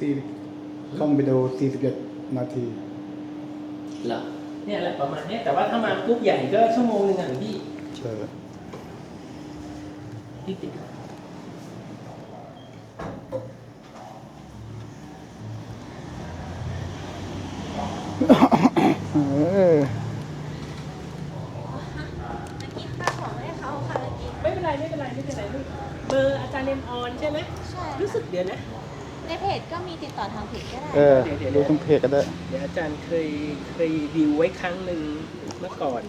สี่ช่องวิดีโอสี่สิบเอ็ดนาที เหรอเนี่ยแหละประมาณเนี้ยแต่ว่าถ้ามากรุ๊ปใหญ่ก็ชั่วโมงหนึงอะหลวงพี่เชิญพี่ติดเออเมื่อกี้ค่าของให้เขาค่ะเมื่อกี้ไม่เป็นไรไม่เป็นไรไม่เป็นไรลูกเบอร์อาจารย์เนมออนใช่ไหมใช่ รู้สึกเดี๋ยวนะ ในเพจก็มีติดต่อทางเพจก็ได้ เออดูตรงเพจก็ได้เดี๋ยวอาจารย์เคยเคยดิวไว้ครั้งหนึ่งเมื่อก่อน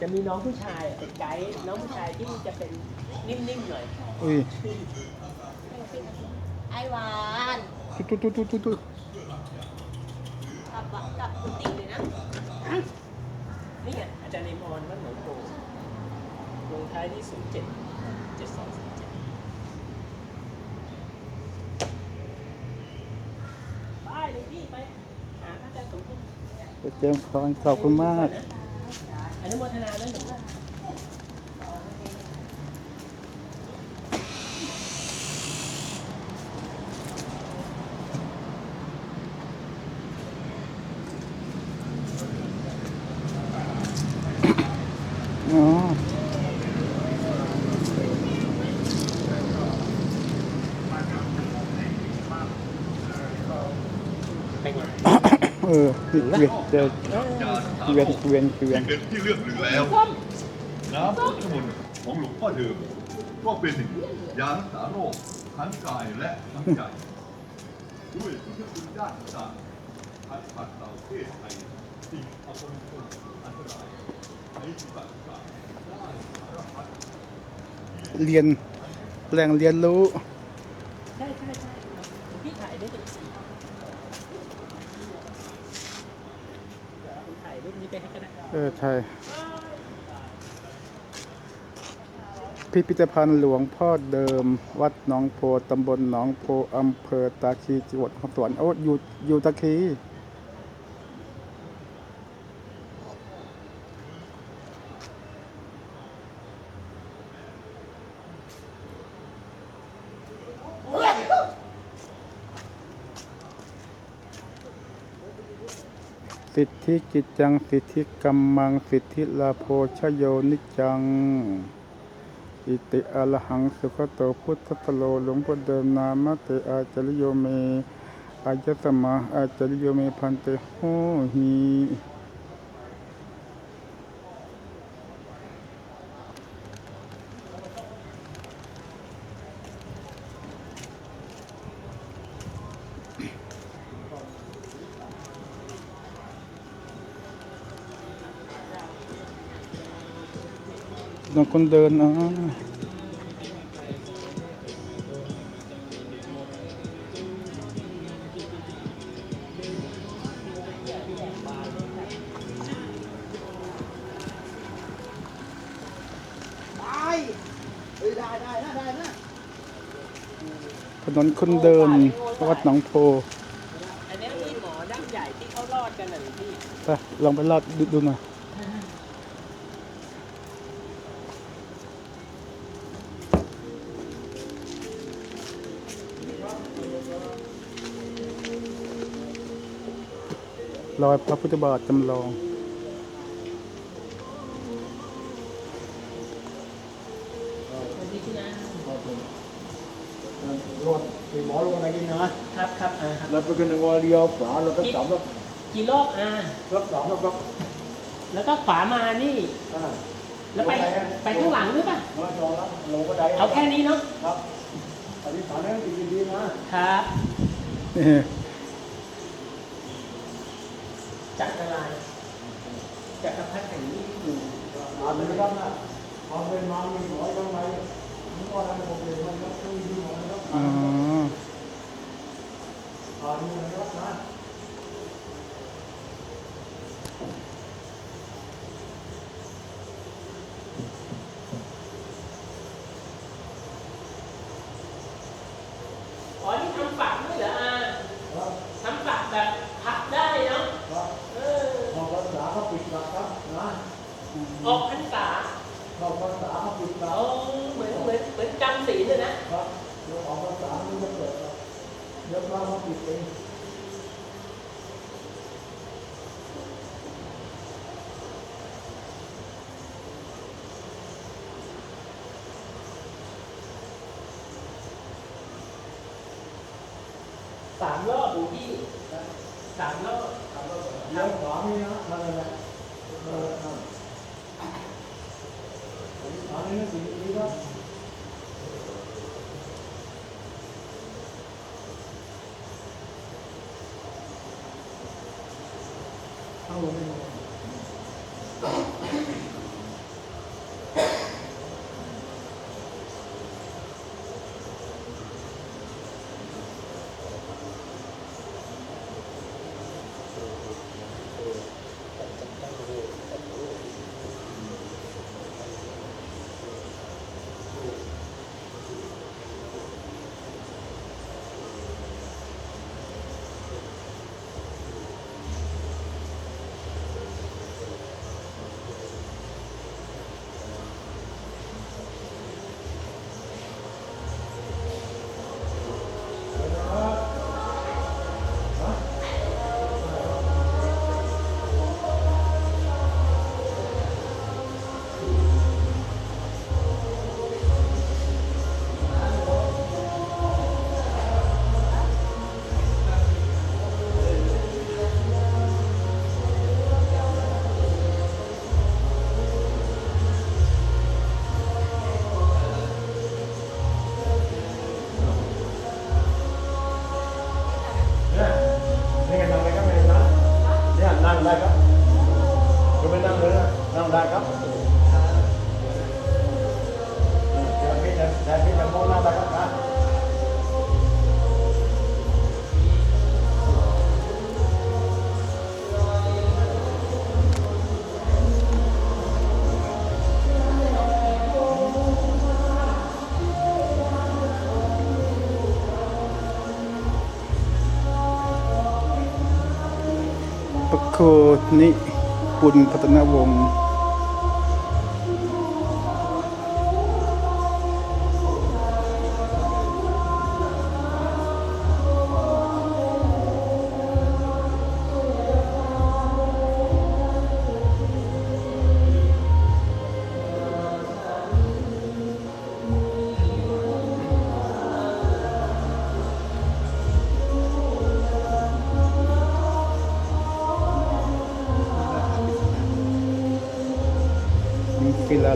จะมีน้องผู้ชายเป็นไกด์น้องผู้ชายที่จะเป็นนิ่มๆหน่อยอุ้ยไอหวานตุ๊ดตุ๊ดตุ๊ดตุ๊ดตุ๊ดกับกับคุณติ๋วเลยนะนี่ไงอาจารย์เนมออนวัดหนองโพลงท้ายที่ศูนย์เจ็ดเจ็ดสองศูนย์เจ็ดไปเลยพี่ไปหาอาจารย์สมพงษ์ ไป เจมส์พรขอบคุณมาก อนุโมทนาด้วยหนู อ๋อ เป็นไง เออเวียนเวียนเจอเวียนเวียนเวียนเป็นที่เลือกหรือแล้วน้ำพุทธมนต์ของหลวงพ่อเดิมก็เป็นยารักษาโรคทั้งกายและทั้งใจด้วยพุทธคุณด้านต่างๆพัดผัดเราเพศไทยสิ่งอัปมงคลอันตรายในสุขภาพได้สารพัดเรียนแหล่งเรียนรู้ใช่ใช่ใช่พี่ถ่ายได้เป็นสีเดี๋ยวผมถ่ายรูป นี้ไปให้ก็ได้เออ ใช่ พิพิธภัณฑ์หลวงพ่อเดิม วัดหนองโพตำบลหนองโพอำเภอตาคีจังหวัดนครสวรรค์โอ้อยู่อยู่ตาคี สิทธิกิจจัง สิทธิกรรมัง สิทธิลาโพชโยนิจัง อิติอระหังสุขโตพุทธตโลหลวงพ่อเดิมนามะเตอาจริโยเมอาจตมาอาจริโยเมพันเตโหหี น้องคนเดินอะถนนคนเดินวัดหนองโพอันนี้มีหมอด้านใหญ่ที่เขารอดกันน่ะหลวงพี่ไปลองไปลอดดูดูหน่อย รอยพระพุทธบาทจำลอง รถมีหมอลงอะไรกินนะครับครับอ่าครับ เราไปกันงอเดียวขวาเราก็สองแล้วกี่รอบอ่ารถสองแล้วก็แล้วก็ขวามานี่ อ่าแล้วไป ไปข้างหลังหรือเปล่า มาจองแล้วลงก็ได้เอาแค่นี้เนาะ ครับ อธิษฐานให้ดีดีๆนะครับนี่จักรวาลจักรพรรดิแห่งนี้อยู่มาเลยนะครับนะความเป็นมามีหมอยังไงผมก็ทำผมเลยมันก็ต้องมีหมอนะครับอ๋ออ่านนี่นะครับนะ อ๋อนี่ทำฝักด้วยเหรออ่า ครับ ทำฝักแบบพับได้เนาะ ครับ เออ ออกภาษาเขาปิดหลักครับนะ ออกพรรษา เข้าภาษาเขาปิดหลั เอา ก เหมือนเหอมือนจำศีลเลยนะครับเดี๋ยวออกภาษามันจะเกิดครับเดี๋ยวไปว่าเขาปิดเองสามรอบหลวงพี่สามรอบเลี้ยวขวามีนะนั่นะ นิปุณพัฒนวงศ์ ฟิล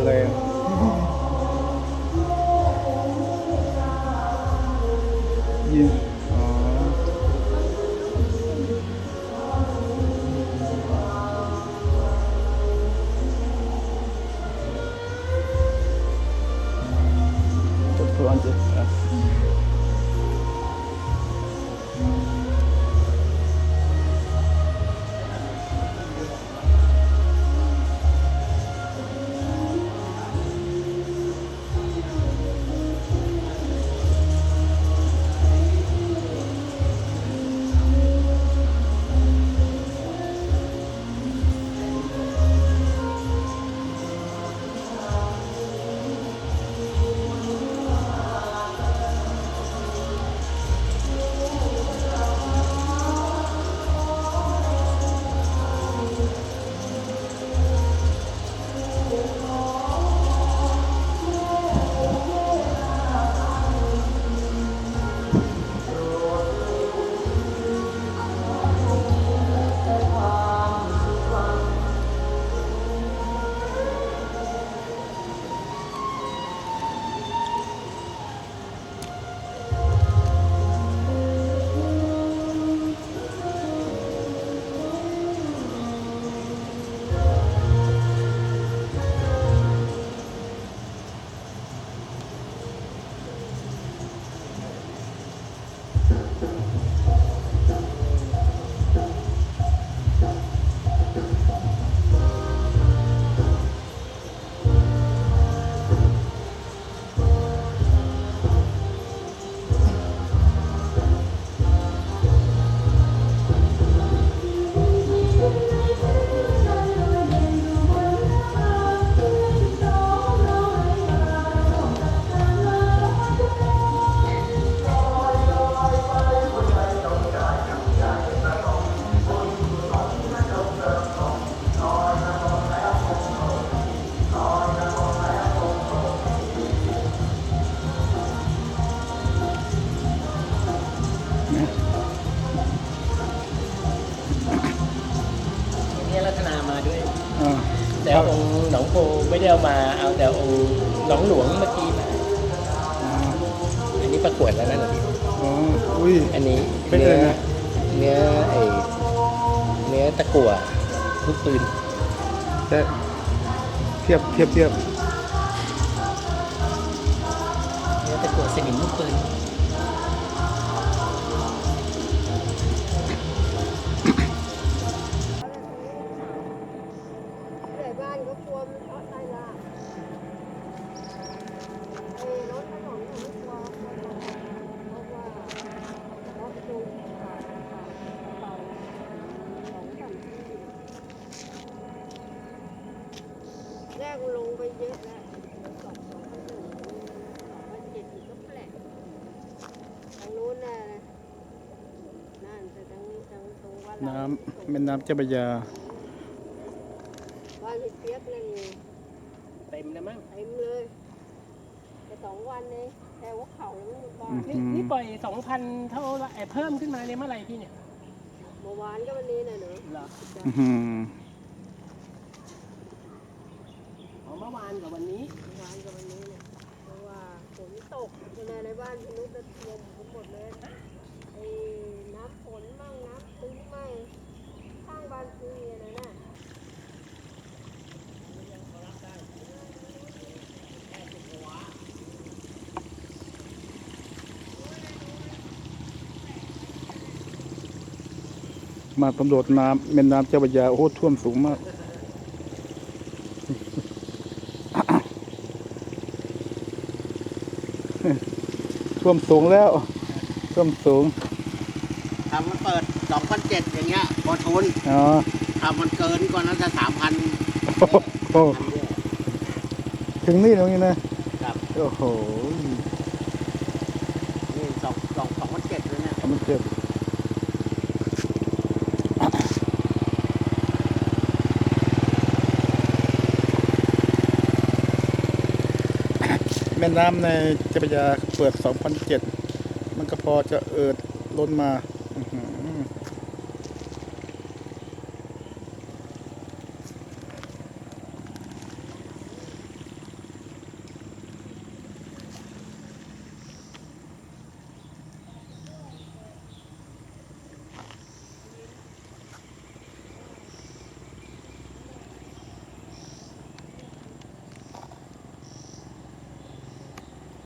แต่องค์หนองโพไม่ได้เอามาเอาแต่องค์หนองหลวงเมื่อกี้มาอ่าอันนี้ประกวดแล้วนะหลวงพี่อ๋ออุ้ย อันนี้เป็นเนื้อะไรอนะ เนื้อไอเนื้อตะกั่วลูกปืนแต่เทียบเทียบเทียบเนื้อตะกั่วสนิมลูกปืน แรกลงไปเยอะแล้วสองสองพันหนึ่งสองพันเจ็ดอีกก็แปลกทางนู้นน่ะนั่นแต่ทางนี้ทางตรงวัดเราน้ำแม่น้ำเจ้าพระยาบ้านพี่เปียกนั่นเต็มแล้วมั้งเต็มเลยแต่สองวันเองแต่ว่าเขายังไม่บ้านนี่นี่ปล่อยสองพันเท่าไหร่เพิ่มขึ้นมาเนี่ยเมื่อไหร่พี่เนี่ยเมื่อวานก็วันนี้น่ะเนอะเหรอ อื้อหือ อ๋อเมื่อวานกับวันนี้ เมื่อวานก็วันนี้เนี่ยเพราะว่าฝนตกในในบ้านพี่นุชจะท่วมหมดเลยไอ้น้ำฝนมั่งน้ำตื้นมั่งข้างบ้านพี่นะน่ะมาตำรวจน้ำแม่น้ำเจ้าพระยาโอ้โหท่วมสูงมาก ท่วมสูงแล้วท่วมสูงทำมันเปิด2,007อย่างเงี้ยพอทุนอ๋อทำมันเกินกว่านั้นจะ3,000โอ้โหถึงนี่ตรงนี้นะครับโอ้โหนี่สองสองสองพันเจ็ดเลยเนี่ยมันเจ็บ แม่น้ำในเจ้าพระยาเปิด 2007 มันก็พอจะเอิดล้นมาอื